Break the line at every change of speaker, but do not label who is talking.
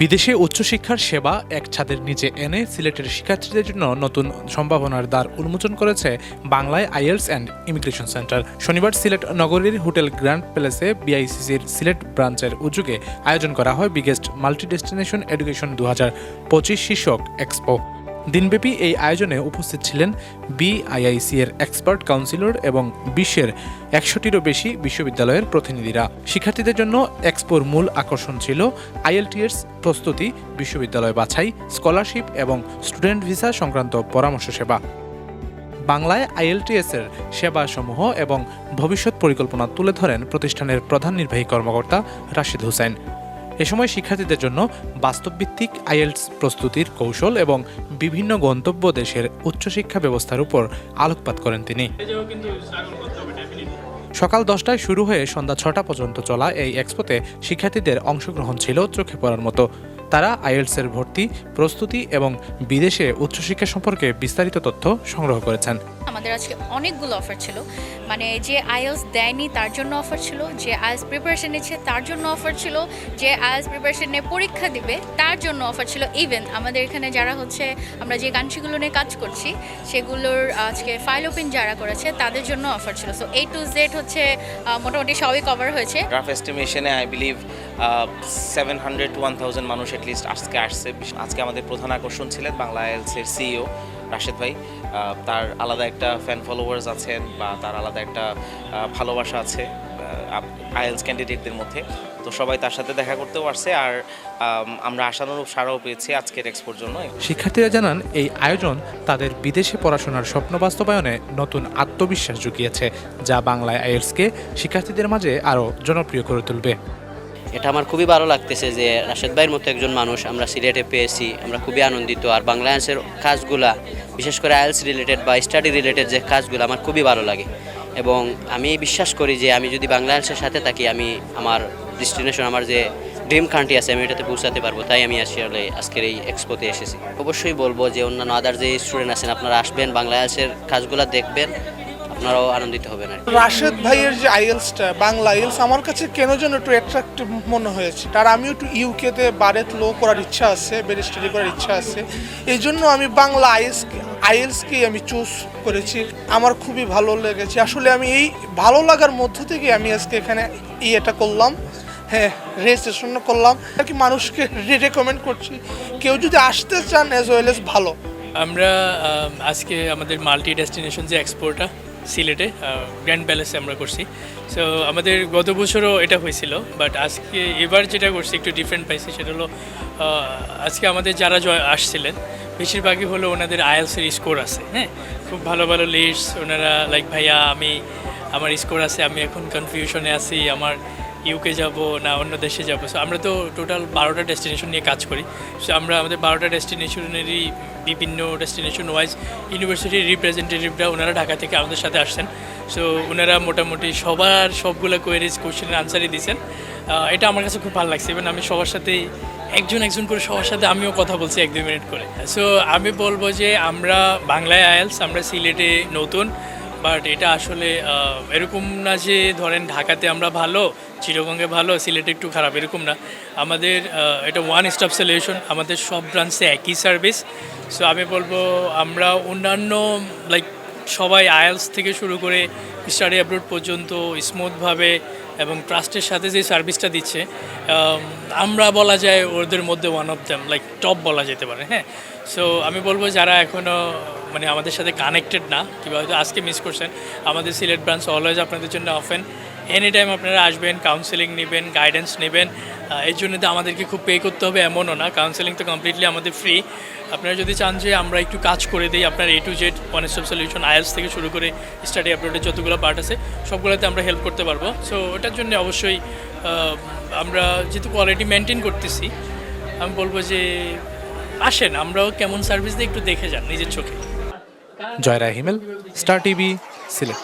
বিদেশে উচ্চশিক্ষার সেবা এক ছাদের নিচে এনে সিলেটের শিক্ষার্থীদের জন্য নতুন সম্ভাবনার দ্বার উন্মোচন করেছে বাংলায় আইএলস অ্যান্ড ইমিগ্রেশন সেন্টার। শনিবার সিলেট নগরীর হোটেল গ্র্যান্ড প্যালেসে বিআইসিসির সিলেট ব্রাঞ্চের উদ্যোগে আয়োজন করা হয় বিগেস্ট মাল্টি ডেস্টিনেশন এডুকেশন দু হাজার পঁচিশ শীর্ষক এক্সপো। দিনব্যাপী এই আয়োজনে উপস্থিত ছিলেন বিআইআইসি এর এক্সপার্ট কাউন্সিলর এবং বিশ্বের একশোটিরও বেশি বিশ্ববিদ্যালয়ের প্রতিনিধিরা। শিক্ষার্থীদের জন্য এক্সপোর মূল আকর্ষণ ছিল আইএলটিএস প্রস্তুতি, বিশ্ববিদ্যালয় বাছাই, স্কলারশিপ এবং স্টুডেন্ট ভিসা সংক্রান্ত পরামর্শ সেবা। বাংলায় আইএলটিএস এর সেবাসমূহ এবং ভবিষ্যৎ পরিকল্পনা তুলে ধরেন প্রতিষ্ঠানের প্রধান নির্বাহী কর্মকর্তা রাশিদ হোসেন। এ সময় শিক্ষার্থীদের জন্য বাস্তবভিত্তিক আইএলস প্রস্তুতির কৌশল এবং বিভিন্ন গন্তব্য দেশের উচ্চশিক্ষা ব্যবস্থার উপর আলোকপাত করেন তিনি। সকাল দশটায় শুরু হয়ে সন্ধ্যা ছটা পর্যন্ত চলা এই এক্সপোতে শিক্ষার্থীদের অংশগ্রহণ ছিল চোখে পড়ার মতো। তারা আইএলসের ভর্তি প্রস্তুতি এবং বিদেশে উচ্চশিক্ষা সম্পর্কে বিস্তারিত তথ্য সংগ্রহ করেছেন।
আমাদের আজকে অনেকগুলো অফার ছিল। মানে যে আইএলস দেয়নি তার জন্য অফার ছিল যে আইএলস প্রিপারেশন নিচ্ছে তার জন্য অফার ছিল যে আইএলস প্রিপারেশন নিয়ে পরীক্ষা দিবে তার জন্য অফার ছিল। ইভেন আমাদের এখানে যারা হচ্ছে আমরা যে কান্ট্রিগুলো নিয়ে কাজ করছি সেগুলোর আজকে ফাইল ওপেন যারা করেছে তাদের জন্য অফার ছিল। সো এ টু জেড হচ্ছে মোটামুটি সবই কভার হয়েছে।
Rough এস্টিমেশনে I believe seven hundred one thousand মানুষ এটলিস্ট আজকে আসছে। আজকে আমাদের প্রধান আকর্ষণ ছিলেন বাংলা আইএলসের সিইও রাশেদ ভাই। তার আলাদা একটা ফ্যান ফলোয়ার্স আছেন বা তার আলাদা একটা ভালোবাসা আছে আইএলস ক্যান্ডিডেটদের মধ্যে। তো সবাই তার সাথে দেখা করতেও পারছে আর আমরা আশানুরূপ সারাও পেয়েছি আজকের এক্সপোর জন্য।
শিক্ষার্থীরা জানান, এই আয়োজন তাদের বিদেশে পড়াশোনার স্বপ্ন বাস্তবায়নে নতুন আত্মবিশ্বাস জুগিয়েছে, যা বাংলায় আইএলসকে শিক্ষার্থীদের মাঝে আরও জনপ্রিয় করে তুলবে।
এটা আমার খুবই ভালো লাগতেছে যে রাশেদ ভাইয়ের মতো একজন মানুষ আমরা সিলেটে পেয়েছি, আমরা খুবই আনন্দিত। আর বাংলাদেশের কাজগুলা, বিশেষ করে আইএলস রিলেটেড বা স্টাডি রিলেটেড যে কাজগুলো আমার খুবই ভালো লাগে। এবং আমি বিশ্বাস করি যে আমি যদি বাংলাদেশের সাথে থাকি, আমি আমার ডেস্টিনেশন আমার যে ড্রিম কান্ট্রি আছে, আমি এটাতে পৌঁছাতে পারব। তাই আমি আসলে আজকের এই এক্সপোতে এসেছি। অবশ্যই বলব যে অন্যান্য আদার যে স্টুডেন্ট আছেন, আপনারা আসবেন বাংলাদেশের কাজগুলো দেখবেন। আপনারাও আনন্দিত হবেন আর
রাশেদ ভাইয়ের যে আইএলসটা বাংলা আইএলস আমার কাছে কেন যেন একটু অ্যাট্রাক্টিভ মনে হয়েছে। আর আমিও একটু ইউকেতে বারেত লো করার ইচ্ছা আছে বেড়ে স্টাডি করার ইচ্ছা আছে। এই জন্য আমি বাংলা আইএলস আইএলসকেই আমি চুজ করেছি। আমার খুবই ভালো লেগেছে। আসলে আমি এই ভালো লাগার মধ্য থেকে আমি আজকে এখানে ইয়েটা করলাম। হ্যাঁ রেজিস্ট্রেশন করলাম। আর কি মানুষকে রেকমেন্ড করছি। কেউ যদি আসতে চান অ্যাজ ওয়েল এস ভালো।
আমরা আজকে আমাদের মাল্টি ডেস্টিনেশন যে এক্সপোর্টটা সিলেটে গ্র্যান্ড প্যালেসে আমরা করছি। সো আমাদের গত বছরও এটা হয়েছিল বাট আজকে, এবার যেটা করছি, একটু ডিফারেন্ট পাইছি, সেটা হলো আজকে আমাদের যারা জয় আসছিলেন, বেশিরভাগই হলো ওনাদের আইএলসের স্কোর আছে হ্যাঁ? খুব ভালো ভালো লিস্ট ওনারা লাইক ভাইয়া, আমি, আমার স্কোর আছে, আমি এখন কনফিউশনে আছি, আমার ইউকে যাব না অন্য দেশে যাব। সো আমরা তো টোটাল বারোটা ডেস্টিনেশন নিয়ে কাজ করি। সো আমরা আমাদের বারোটা ডেস্টিনেশনেরই বিভিন্ন ডেস্টিনেশন ওয়াইজ ইউনিভার্সিটির রিপ্রেজেন্টেটিভরা ওনারা ঢাকা থেকে আমাদের সাথে আসছেন। সো ওনারা মোটামুটি সবার সবগুলো কোয়েরিজ কোশ্চেনের আনসারই দিয়েছেন এটা আমার কাছে খুব ভালো লাগছে। ইভেন আমি সবার সাথেই একজন একজন করে সবার সাথে আমিও কথা বলছি এক দুই মিনিট করে। সো আমি বলব যে আমরা বাংলায় আয়ালস আমরা সিলেটে নতুন। বাট এটা আসলে এরকম না যে ধরেন ঢাকাতে আমরা ভালো, চিরগঙ্গে ভালো, সিলেটে একটু খারাপ, এরকম না। আমাদের এটা ওয়ান স্টপ সলিউশন আমাদের সব ব্রাঞ্চে একই সার্ভিস সো আমি বলব, আমরা অন্যান্য লাইক সবাই আয়ালস থেকে শুরু করে স্টাডি অ্যাব্রোড পর্যন্ত স্মুথভাবে এবং ট্রাস্টের সাথে যে সার্ভিসটা দিচ্ছে আমরা বলা যায় ওদের মধ্যে one of them like top বলা যেতে পারে হ্যাঁ। সো আমি বলব যারা এখনও মানে আমাদের সাথে কানেক্টেড না, কিংবা হয়তো আজকে মিস করছেন, আমাদের সিলেট ব্রাঞ্চ অলওয়েজ আপনাদের জন্য অফেন এনি টাইম আপনারা আসবেন কাউন্সেলিং নেবেন গাইডেন্স নেবেন এর জন্য তো আমাদেরকে খুব পে করতে হবে এমনও না। কাউন্সেলিং তো কমপ্লিটলি আমাদের ফ্রি আপনারা যদি চান যে আমরা একটু কাজ করে দিই, আপনার A to Z one stop solution IELTS থেকে শুরু করে স্টাডি আপলোডের যতগুলো পার্ট আছে, সবগুলোতে আমরা হেল্প করতে পারব। সো ওটার জন্য অবশ্যই আমরা যেহেতু কোয়ালিটি মেনটেন করতেছি, আমি বলব যে আসেন, আমরাও কেমন সার্ভিস দিয়ে একটু দেখে যান নিজের চোখে।
Joyra Himel Star TV Sylhet